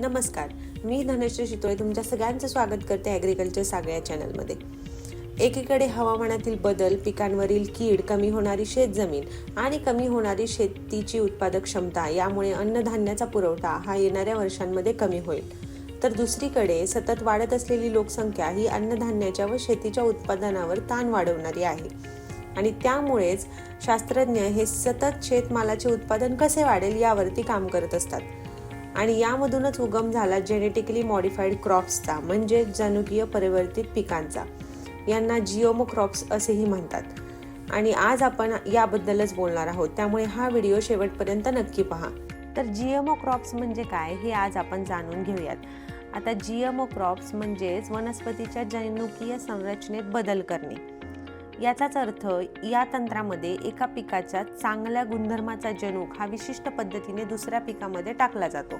नमस्कार मी धनश्री शितोळे तुमच्या सगळ्यांचं स्वागत करते ॲग्रिकल्चर सागळ्या चॅनलमध्ये एकीकडे हवामानातील बदल पिकांवरील कीड कमी होणारी शेतजमीन आणि कमी होणारी शेतीची उत्पादक क्षमता यामुळे अन्नधान्याचा पुरवठा हा येणाऱ्या वर्षांमध्ये कमी होईल. तर दुसरीकडे सतत वाढत असलेली लोकसंख्या ही अन्नधान्याच्या व शेतीच्या उत्पादनावर ताण वाढवणारी आहे. आणि त्यामुळेच शास्त्रज्ञ हे सतत शेतमालाचे उत्पादन कसे वाढेल यावरती काम करत असतात. आणि यामधूनच उगम झाला जेनेटिकली मॉडिफाईड क्रॉप्सचा म्हणजे जनुकीय परिवर्तित पिकांचा. यांना जिओमो क्रॉप्स असेही म्हणतात. आणि आज आपण याबद्दलच बोलणार आहोत. त्यामुळे हा व्हिडिओ शेवटपर्यंत नक्की पहा. तर जीएमओ क्रॉप्स म्हणजे काय हे आज आपण जाणून घेऊयात. आता जीएमओ क्रॉप्स म्हणजेच वनस्पतीच्या जनुकीय संरचनेत बदल करणे. याचाच अर्थ या तंत्रामध्ये एका पिकाच्या चांगल्या गुणधर्माचा जनुक हा विशिष्ट पद्धतीने दुसऱ्या पिकामध्ये टाकला जातो.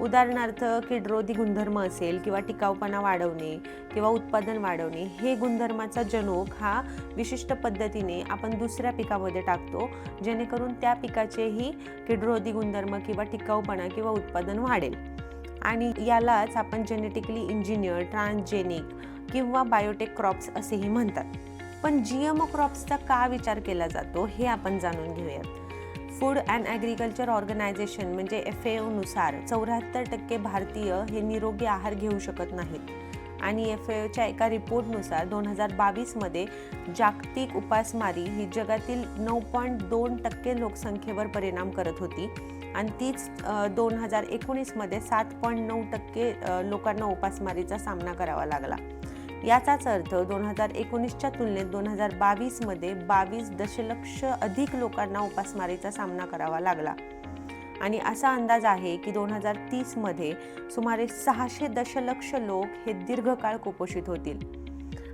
उदाहरणार्थ किडरोधी गुणधर्म असेल किंवा टिकाऊपणा वाढवणे किंवा उत्पादन वाढवणे हे गुणधर्माचा जनुक हा विशिष्ट पद्धतीने आपण दुसऱ्या पिकामध्ये टाकतो जेणेकरून त्या पिकाचेही किडरोधी गुणधर्म किंवा टिकाऊपणा किंवा उत्पादन वाढेल. आणि यालाच आपण जेनेटिकली इंजिनियर ट्रान्सजेनिक किंवा बायोटेक क्रॉप्स असेही म्हणतात. पण जीएमओ क्रॉप्सचा का विचार केला जातो हे आपण जाणून घेऊयात. फूड अँड ॲग्रिकल्चर ऑर्गनायझेशन म्हणजे एफ एनुसार चौऱ्याहत्तर टक्के भारतीय हे निरोगी आहार घेऊ शकत नाहीत. आणि एफ एच्या एका रिपोर्टनुसार दोन हजार बावीसमध्ये जागतिक उपासमारी ही जगातील नऊ पॉईंट दोन टक्के लोकसंख्येवर परिणाम करत होती. आणि तीच दोन हजार एकोणीसमध्ये सात पॉईंट नऊ टक्के लोकांना उपासमारीचा सामना करावा लागला. याचाच अर्थ दोन हजार एकोणीसच्या तुलनेत दोन हजार बावीसमध्ये बावीस दशलक्ष अधिक लोकांना उपासमारीचा सामना करावा लागला. आणि असा अंदाज आहे की दोन हजार तीसमध्ये सुमारे सहाशे दशलक्ष लोक हे दीर्घकाळ कुपोषित होतील.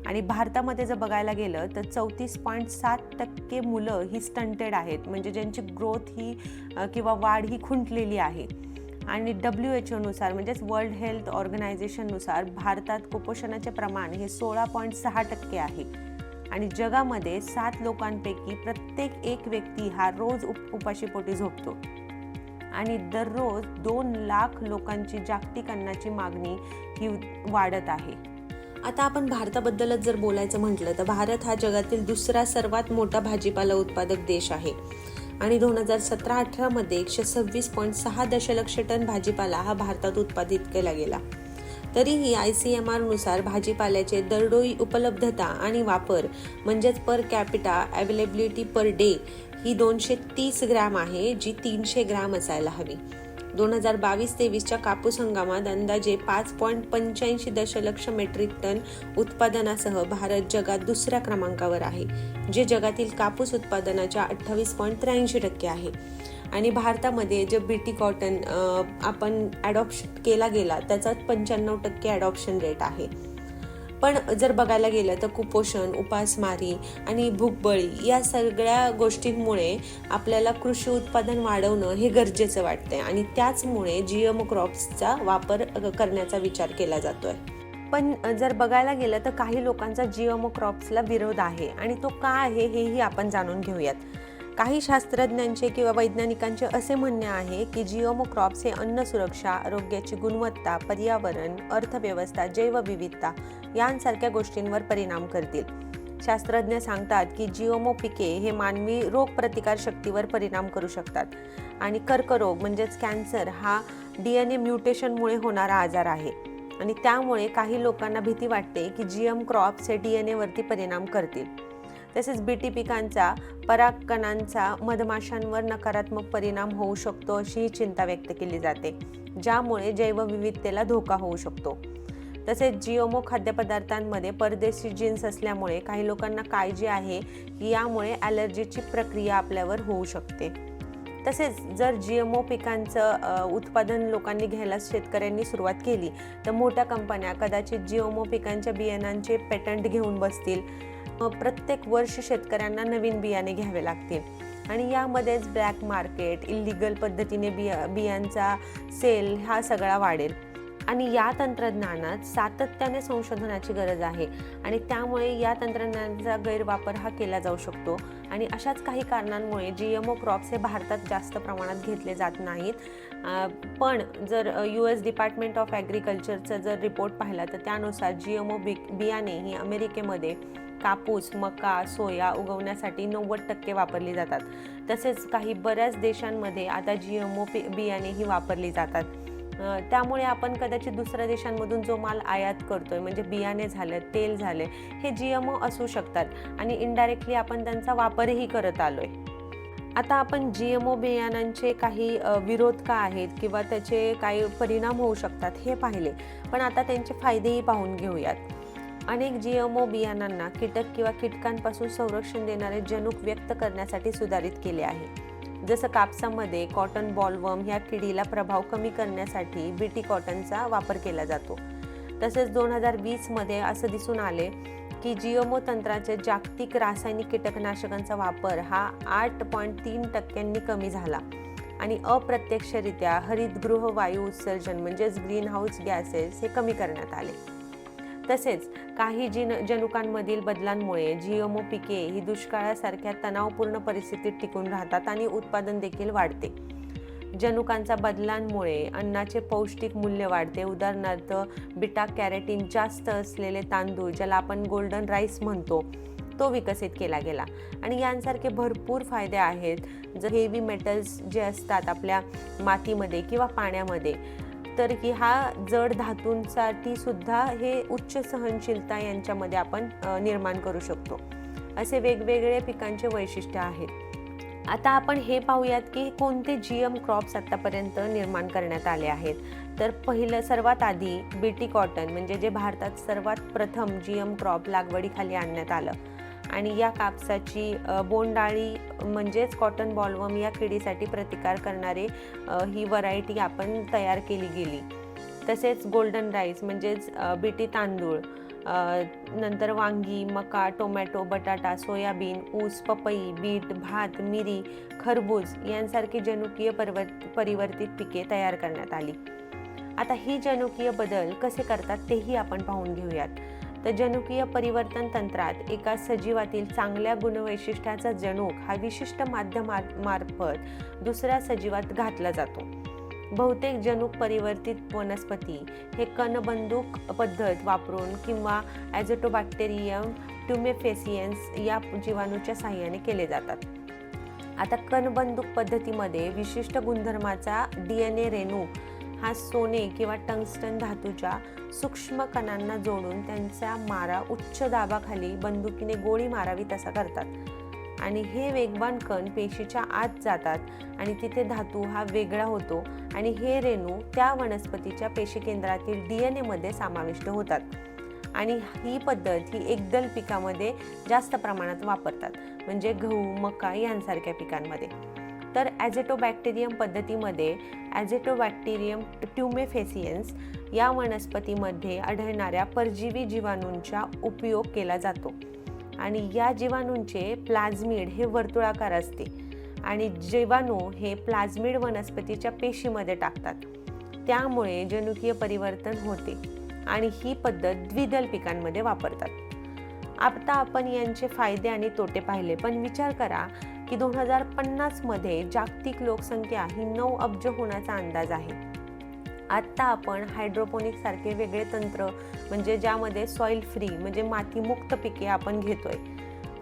आणि भारतामध्ये जर बघायला गेलं तर चौतीस पॉईंट सात टक्के मुलं ही स्टंटेड आहेत. म्हणजे ज्यांची ग्रोथ ही किंवा वाढ ही खुंटलेली आहे. आणि डब्ल्यू एच ओनुसार म्हणजेच वर्ल्ड हेल्थ ऑर्गनायझेशननुसार भारतात कुपोषणाचे प्रमाण हे सोळा पॉईंट सहा टक्के आहे. आणि जगामध्ये सात लोकांपैकी प्रत्येक एक व्यक्ती हा रोज उप उपाशीपोटी झोपतो. आणि दररोज दोन लाख लोकांची जागतिक अन्नाची मागणी ही वाढत आहे. आता आपण भारताबद्दलच जर बोलायचं म्हटलं तर भारत हा जगातील दुसरा सर्वात मोठा भाजीपाला उत्पादक देश आहे. आणि दोन हजार सतरा अठरामध्ये एकशे सव्वीस पॉईंट सहा दशलक्ष टन भाजीपाला हा भारतात उत्पादित केला गेला. तरीही आय सी एम आरनुसार भाजीपाल्याचे दरडोई उपलब्धता आणि वापर म्हणजेच per capita availability per day ही दोनशे तीस ग्रॅम आहे जी तीनशे ग्रॅम असायला हवी. दोन हजार बावीस तेवीसच्या कापूस हंगामात अंदाजे पाच पॉईंट पंच्याऐंशी दशलक्ष मेट्रिक टन उत्पादनासह भारत जगात दुसऱ्या क्रमांकावर आहे जे जगातील कापूस उत्पादनाच्या अठ्ठावीस पॉईंट त्र्याऐंशी टक्के आहे. आणि भारतामध्ये जे बीटी कॉटन आपण ॲडॉप्शन केला गेला त्याचा पंच्याण्णव टक्के ॲडॉप्शन रेट आहे. पण जर बघायला गेलं तर कुपोषण उपासमारी आणि भूकबळी या सगळ्या गोष्टींमुळे आपल्याला कृषी उत्पादन वाढवणं हे गरजेचं वाटतंय आणि त्याचमुळे जिएमओ क्रॉप्सचा वापर करण्याचा विचार केला जातोय. पण जर बघायला गेलं तर काही लोकांचा जिओमो क्रॉप्सला विरोध आहे आणि तो का आहे हेही आपण जाणून घेऊयात. काही शास्त्रज्ञांचे किंवा वैज्ञानिकांचे असे म्हणणे आहे की जिओमो क्रॉप्स हे अन्न सुरक्षा आरोग्याची गुणवत्ता पर्यावरण अर्थव्यवस्था जैवविविधता यांसारख्या गोष्टींवर परिणाम करतील. शास्त्रज्ञ सांगतात की जिओमो पिके हे मानवी रोगप्रतिकार शक्तीवर परिणाम करू शकतात आणि कर्करोग म्हणजेच कॅन्सर हा डी एन ए म्युटेशनमुळे होणारा आजार आहे. आणि त्यामुळे काही लोकांना भीती वाटते की जी एम क्रॉप्स हे डी एन एवरती परिणाम करतील. तसेच बीटी पिकांचा परागकणांचा मधमाशांवर नकारात्मक परिणाम होऊ शकतो अशीही चिंता व्यक्त केली जाते ज्यामुळे जैवविविधतेला धोका होऊ शकतो. तसेच जिओमो खाद्यपदार्थांमध्ये परदेशी जीन्स असल्यामुळे काही लोकांना काळजी आहे. की यामुळे ॲलर्जीची प्रक्रिया आपल्यावर होऊ शकते. तसेच जर जी एम ओ पिकांचं उत्पादन लोकांनी घ्यायला शेतकऱ्यांनी सुरुवात केली तर मोठ्या कंपन्या कदाचित जी एम ओ पिकांच्या बियाणांचे पेटंट घेऊन बसतील. प्रत्येक वर्ष शेतकऱ्यांना नवीन बियाणे घ्यावे लागतील. आणि यामध्येच ब्लॅक मार्केट इलिगल पद्धतीने बिया बियांचा सेल हा सगळा वाढेल. आणि या तंत्रज्ञानात सातत्याने संशोधनाची गरज आहे. आणि त्यामुळे या तंत्रज्ञानाचा गैरवापर हा केला जाऊ शकतो. आणि अशाच काही कारणांमुळे जी एम ओ क्रॉप्स हे भारतात जास्त प्रमाणात घेतले जात नाहीत. पण जर यू एस डिपार्टमेंट ऑफ ॲग्रिकल्चरचा जर रिपोर्ट पाहिला तर त्यानुसार जी एम ओ बि बियाणे ही अमेरिकेमध्ये कापूस मका सोया उगवण्यासाठी नव्वद टक्के वापरली जातात. तसेच काही बऱ्याच देशांमध्ये आता जी एम ओ बियाणे ही वापरली जातात. त्यामुळे आपण कदाचित दुसऱ्या देशांमधून जो माल आयात करतोय म्हणजे बियाणे झालं तेल झाले हे जी एम ओ असू शकतात आणि इनडायरेक्टली आपण त्यांचा वापरही करत आलोय. आता आपण जी एम ओ बियाणांचे काही विरोध का आहेत किंवा त्याचे काही परिणाम होऊ शकतात हे पाहिले. पण आता त्यांचे फायदेही पाहून घेऊयात. अनेक जी एम ओ बियाणांना कीटक किंवा कीटकांपासून संरक्षण देणारे जनुक व्यक्त करण्यासाठी सुधारित केले आहे. जसं कापसामध्ये कॉटन बॉलवर्म ह्या किडीला प्रभाव कमी करण्यासाठी बीटी कॉटनचा वापर केला जातो. तसेच दोन हजार वीसमध्ये असं दिसून आले की जिओमो तंत्राचे जागतिक रासायनिक कीटकनाशकांचा वापर हा आठ पॉईंट तीन टक्क्यांनी कमी झाला आणि अप्रत्यक्षरित्या हरितगृह वायू उत्सर्जन म्हणजेच ग्रीन हाऊस गॅसेस हे कमी करण्यात आले. तसेच काही जिन जनुकांमधील बदलांमुळे जिओमो पिके ही दुष्काळासारख्या तणावपूर्ण परिस्थितीत टिकून राहतात आणि उत्पादन देखील वाढते. जनुकांचा बदलांमुळे अन्नाचे पौष्टिक मूल्य वाढते. उदाहरणार्थ बिटा कॅरेटीन जास्त असलेले तांदूळ ज्याला आपण गोल्डन राईस म्हणतो तो विकसित केला गेला. आणि यांसारखे भरपूर फायदे आहेत. जर हेवी मेटल्स जे असतात आपल्या मातीमध्ये किंवा पाण्यामध्ये तर की हा जड धातूंसाठी सुद्धा हे उच्च सहनशीलता यांच्यामध्ये आपण निर्माण करू शकतो. असे वेगवेगळे पिकांचे वैशिष्ट्य आहेत. आता आपण हे पाहूयात की कोणते जी एम क्रॉप्स आत्तापर्यंत निर्माण करण्यात आले आहेत. तर पहिलं सर्वात आधी बीटी कॉटन म्हणजे जे भारतात सर्वात प्रथम जी एम क्रॉप लागवडीखाली आणण्यात आलं. आणि या कापसाची बोंडाळी म्हणजेच कॉटन बॉलवम या किडीसाठी प्रतिकार करणारे ही व्हरायटी आपण तयार केली गेली. तसेच गोल्डन राईस म्हणजेच बीटी तांदूळ नंतर वांगी मका टोमॅटो बटाटा सोयाबीन ऊस पपई बीट भात मिरी खरबूज यांसारखी जनुकीय परवर परिवर्तित पिके तयार करण्यात आली. आता ही जनुकीय बदल कसे करतात तेही आपण पाहून घेऊयात. तर जनुकीय परिवर्तन तंत्रात एका सजीवातील चांगल्या गुणवैशिष्ट्याचा जनुक हा विशिष्ट माध्यमामार्फत दुसऱ्या सजीवात घातला जातो. बहुतेक जनुक परिवर्तित वनस्पती हे कणबंदूक पद्धत वापरून किंवा ॲझोटोबॅक्टेरियम ट्युमेफेसियन्स या जीवाणूच्या साह्याने केले जातात. आता कणबंदूक पद्धतीमध्ये विशिष्ट गुणधर्माचा डी एन ए रेणू हा सोने किंवा टंगस्टन धातूच्या सूक्ष्म कणांना जोडून त्यांचा मारा उच्च दाबाखाली बंदुकीने गोळी मारावी तसा करतात. आणि हे वेगवान कण पेशीच्या आत जातात आणि तिथे धातू हा वेगळा होतो आणि हे रेणू त्या वनस्पतीच्या पेशी केंद्रातील डी एन एमध्ये समाविष्ट होतात. आणि ही पद्धत ही एकदल पिकामध्ये जास्त प्रमाणात वापरतात म्हणजे गहू मका यांसारख्या पिकांमध्ये. तर ॲझेटोबॅक्टेरियम पद्धतीमध्ये ॲझेटोबॅक्टेरियम ट्युमेफेसियन्स या वनस्पतीमध्ये आढळणाऱ्या परजीवी जीवाणूंचा उपयोग केला जातो. आणि या जीवाणूंचे प्लाझ्मिड हे वर्तुळाकार असते आणि जीवाणू हे प्लाझ्मिड वनस्पतीच्या पेशीमध्ये टाकतात. त्यामुळे जनुकीय परिवर्तन होते आणि ही पद्धत द्विदल पिकांमध्ये वापरतात. आता आपण यांचे फायदे आणि तोटे पाहिले पण विचार करा की दोन हजार पन्नासमध्ये जागतिक लोकसंख्या ही नऊ अब्ज होण्याचा अंदाज आहे. आत्ता आपण हायड्रोपोनिक सारखे वेगळे तंत्र म्हणजे ज्यामध्ये सॉइल फ्री म्हणजे मातीमुक्त पिके आपण घेतोय.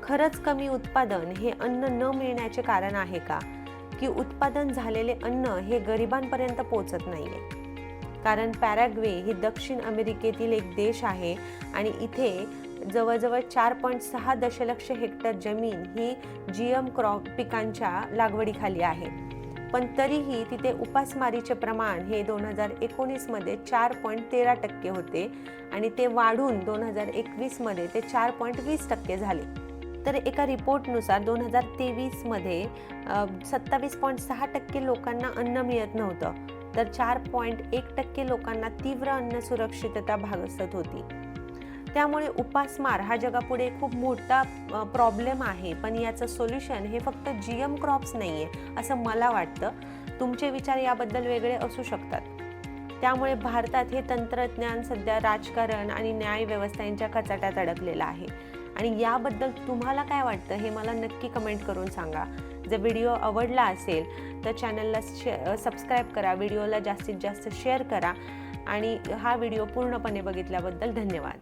खरंच कमी उत्पादन हे अन्न न मिळण्याचे कारण आहे का? की उत्पादन झालेले अन्न हे गरिबांपर्यंत पोचत नाहीये. कारण पॅराग्वे ही दक्षिण अमेरिकेतील एक देश आहे आणि इथे जवळजवळ चार पॉईंट सहा दशलक्ष हेक्टर जमीन ही जी एम क्रॉप पिकांच्या लागवडीखाली आहे. पण तरीही तिथे उपासमारीचे प्रमाण हे दोन हजार एकोणीसमध्ये चार पॉईंट तेरा टक्के होते आणि ते वाढून दोन हजार एकवीसमध्ये ते चार पॉईंट वीस टक्के झाले. तर एका रिपोर्टनुसार दोन हजार तेवीसमध्ये सत्तावीस पॉईंट सहा टक्के लोकांना अन्न मिळत नव्हतं. तर चार पॉईंट एक टक्के लोकांना तीव्र अन्न सुरक्षितता भागसत होती. त्यामुळे उपासमार हा जगापुढे खूप मोठा प्रॉब्लेम आहे. पण याचं सोल्युशन हे फक्त जी एम क्रॉप्स नाही आहे असं मला वाटतं. तुमचे विचार याबद्दल वेगळे असू शकतात. त्यामुळे भारतात हे तंत्रज्ञान सध्या राजकारण आणि न्यायव्यवस्था यांच्या कचाट्यात अडकलेलं आहे. आणि याबद्दल तुम्हाला काय वाटतं हे मला नक्की कमेंट करून सांगा. जर व्हिडिओ आवडला असेल तर चॅनलला शे सबस्क्राईब करा व्हिडिओला जास्तीत जास्त शेअर करा. आणि हा व्हिडिओ पूर्णपणे बघितल्याबद्दल धन्यवाद.